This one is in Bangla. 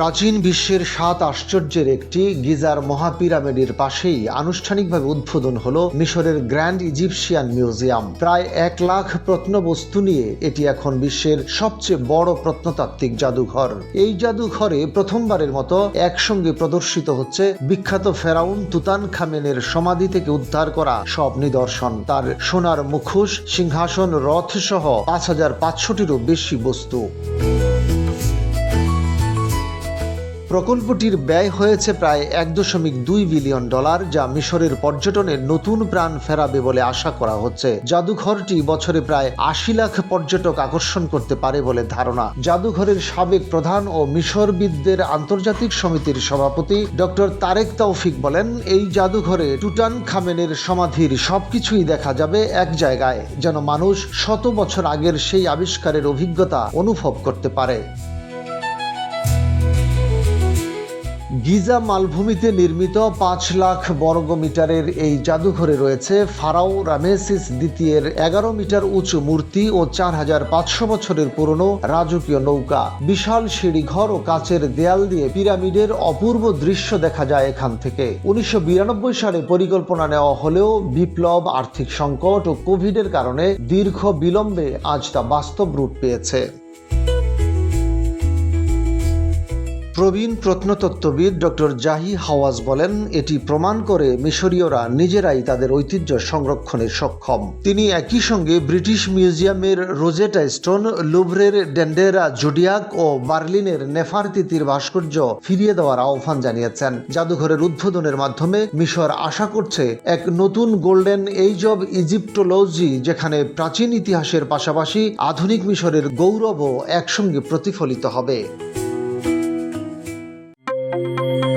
প্রাচীন বিশ্বের সাত আশ্চর্যের একটি গিজার মহাপিরামিডের পাশেই আনুষ্ঠানিকভাবে উদ্বোধন হল মিশরের গ্র্যান্ড ইজিপশিয়ান মিউজিয়াম। প্রায় এক লাখ প্রত্নবস্তু নিয়ে এটি এখন বিশ্বের সবচেয়ে বড় প্রত্নতাত্ত্বিক জাদুঘর। এই জাদুঘরে প্রথমবারের মতো একসঙ্গে প্রদর্শিত হচ্ছে বিখ্যাত ফেরাউন তুতান খামেনের সমাধি থেকে উদ্ধার করা সব নিদর্শন। তার সোনার মুখোশ, সিংহাসন রথ সহ পাঁচ হাজার পাঁচশোটিরও বেশি বস্তু। প্রকল্পটির ব্যয় হয়েছে প্রায় এক দশমিক দুই বিলিয়ন ডলার, যা মিশরের পর্যটনের নতুন প্রাণ ফেরাবে বলে আশা করা হচ্ছে। জাদুঘরটি বছরে প্রায় আশি লাখ পর্যটক আকর্ষণ করতে পারে বলে ধারণা। জাদুঘরের সাবেক প্রধান ও মিশরবিদদের আন্তর্জাতিক সমিতির সভাপতি ডক্টর তারেক তৌফিক বলেন, এই জাদুঘরে টুটান খামেনের সমাধির সবকিছুই দেখা যাবে এক জায়গায়, যেন মানুষ শত বছর আগের সেই আবিষ্কারের অভিজ্ঞতা অনুভব করতে পারে। গিজা মালভূমিতে নির্মিত পাঁচ লাখ বর্গ মিটারের এই জাদুঘরে রয়েছে ফারাও রামেসিস দ্বিতীয়ের এগারো মিটার উঁচু মূর্তি ও চার হাজার পাঁচশো বছরের পুরনো রাজকীয় নৌকা। বিশাল সিঁড়িঘর ও কাচের দেয়াল দিয়ে পিরামিডের অপূর্ব দৃশ্য দেখা যায় এখান থেকে। উনিশশো বিরানব্বই সালে পরিকল্পনা নেওয়া হলেও বিপ্লব, আর্থিক সংকট ও কোভিডের কারণে দীর্ঘ বিলম্বে আজ তা বাস্তব রূপ পেয়েছে। প্রবীণ প্রত্নতত্ত্ববিদ ডক্টর জাহি হাওয়াজ বলেন, এটি প্রমাণ করে মিশরীয়রা নিজেরাই তাদের ঐতিহ্য সংরক্ষণে সক্ষম। তিনি একই সঙ্গে ব্রিটিশ মিউজিয়ামের রোজেটা স্টোন, লুভরের ডেন্ডেরা জুডিয়াক ও বার্লিনের নেফারতিতির ভাস্কর্য ফিরিয়ে দেওয়ার আহ্বান জানিয়েছেন। জাদুঘরের উদ্বোধনের মাধ্যমে মিশর আশা করছে এক নতুন গোল্ডেন এইজ অব ইজিপ্টোলজি, যেখানে প্রাচীন ইতিহাসের পাশাপাশি আধুনিক মিশরের গৌরবও একসঙ্গে প্রতিফলিত হবে। Música